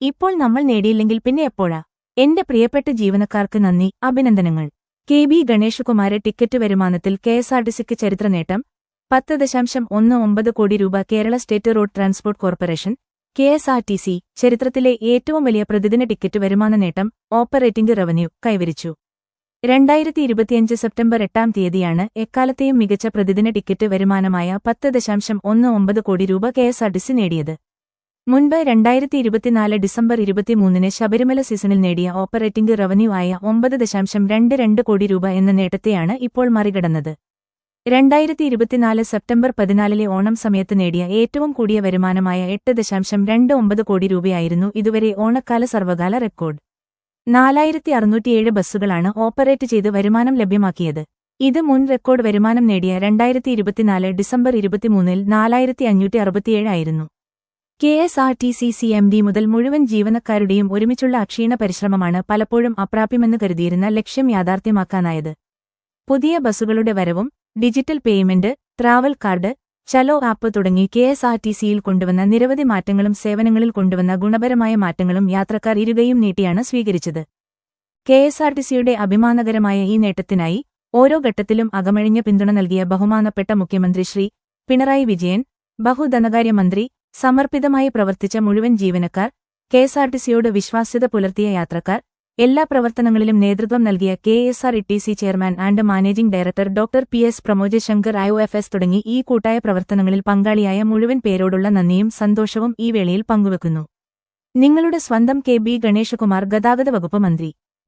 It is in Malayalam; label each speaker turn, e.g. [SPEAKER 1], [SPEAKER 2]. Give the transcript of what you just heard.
[SPEAKER 1] ഇപ്പോൾ നമ്മൾ നേടിയില്ലെങ്കിൽ പിന്നെ എപ്പോഴാ? എന്റെ പ്രിയപ്പെട്ട ജീവനക്കാർക്ക് നന്ദി അഭിനന്ദനങ്ങൾ. കെ ബി ഗണേഷകുമാര് ടിക്കറ്റ് വരുമാനത്തിൽ കെഎസ്ആർടിസിക്ക് ചരിത്ര നേട്ടം പത്ത് ദശാംശം ഒന്ന് ഒമ്പത് കോടി രൂപ Kerala state road transport corporation KSRTC ചരിത്രത്തിലെ ഏറ്റവും വലിയ പ്രതിദിന ടിക്കറ്റ് വരുമാന നേട്ടം ഓപ്പറേറ്റിംഗ് റവന്യൂ കൈവരിച്ചു. രണ്ടായിരത്തി ഇരുപത്തിയഞ്ച് സെപ്റ്റംബർ എട്ടാം തീയതിയാണ് എക്കാലത്തെയും മികച്ച പ്രതിദിന ടിക്കറ്റ് വരുമാനമായ പത്ത് ദശാംശം ഒന്ന് ഒമ്പത് കോടി രൂപ കെഎസ്ആർടിസി നേടിയത്. മുൻപ് രണ്ടായിരത്തി ഇരുപത്തിനാല് ഡിസംബർ ഇരുപത്തിമൂന്നിന് ശബരിമല സീസണിൽ നേടിയ ഓപ്പറേറ്റിംഗ് റവന്യൂ ആയ ഒമ്പത് ദശാംശം രണ്ട് രണ്ട് കോടി രൂപ എന്ന നേട്ടത്തെയാണ് ഇപ്പോൾ മറികടന്നത്. രണ്ടായിരത്തി ഇരുപത്തിനാല് സെപ്റ്റംബർ പതിനാലിലെ ഓണം സമയത്ത് നേടിയ ഏറ്റവും കൂടിയ വരുമാനമായ എട്ട് ദശാംശം രണ്ട് ഒമ്പത് കോടി രൂപയായിരുന്നു ഇതുവരെ ഓണക്കാല സർവകാല റെക്കോർഡ്. നാലായിരത്തി അറുന്നൂറ്റിയേഴ് ബസ്സുകളാണ് ഓപ്പറേറ്റ് ചെയ്ത് വരുമാനം ലഭ്യമാക്കിയത്. ഇത് മുൻ റെക്കോർഡ് വരുമാനം നേടിയ രണ്ടായിരത്തി ഇരുപത്തിനാല് ഡിസംബർ ഇരുപത്തിമൂന്നിൽ നാലായിരത്തി അഞ്ഞൂറ്റി അറുപത്തിയേഴായിരുന്നു K S R T C C M D മുതൽ മുഴുവൻ ജീവനക്കാരുടെയും ഒരുമിച്ചുള്ള അക്ഷീണ പരിശ്രമമാണ് പലപ്പോഴും അപ്രാപ്യമെന്ന് കരുതിയിരുന്ന ലക്ഷ്യം യാഥാർത്ഥ്യമാക്കാനായത്. പുതിയ ബസ്സുകളുടെ വരവും digital payment travel card Chalo app തുടങ്ങി കെ എസ് ആർ ടി സിയിൽ കൊണ്ടുവന്ന നിരവധി മാറ്റങ്ങളും സേവനങ്ങളിൽ കൊണ്ടുവന്ന ഗുണപരമായ മാറ്റങ്ങളും യാത്രക്കാർ ഇരുകയും നീട്ടിയാണ് സ്വീകരിച്ചത്. കെ എസ് ആർ ടി സിയുടെ അഭിമാനകരമായ ഈ നേട്ടത്തിനായി ഓരോ ഘട്ടത്തിലും അകമഴിഞ്ഞ പിന്തുണ നൽകിയ ബഹുമാനപ്പെട്ട മുഖ്യമന്ത്രി ശ്രീ പിണറായി വിജയൻ ബഹുധനകാര്യമന്ത്രി സമർപ്പിതമായി പ്രവർത്തിച്ച മുഴുവൻ ജീവനക്കാർ കെഎസ്ആർടിസിയോട് വിശ്വാസ്യത പുലർത്തിയ യാത്രക്കാർ എല്ലാ പ്രവർത്തനങ്ങളിലും നേതൃത്വം നൽകിയ K S R chairman and managing director doctor P. S. Pramoj Shankar I O F S തുടങ്ങി ഈ കൂട്ടായ പ്രവർത്തനങ്ങളിൽ പങ്കാളിയായ മുഴുവൻ പേരോടുള്ള നന്ദിയും സന്തോഷവും ഈ വേളയിൽ പങ്കുവെക്കുന്നു. നിങ്ങളുടെ സ്വന്തം കെ. ബി. ഗണേശകുമാർ ഗതാഗത വകുപ്പ് മന്ത്രി.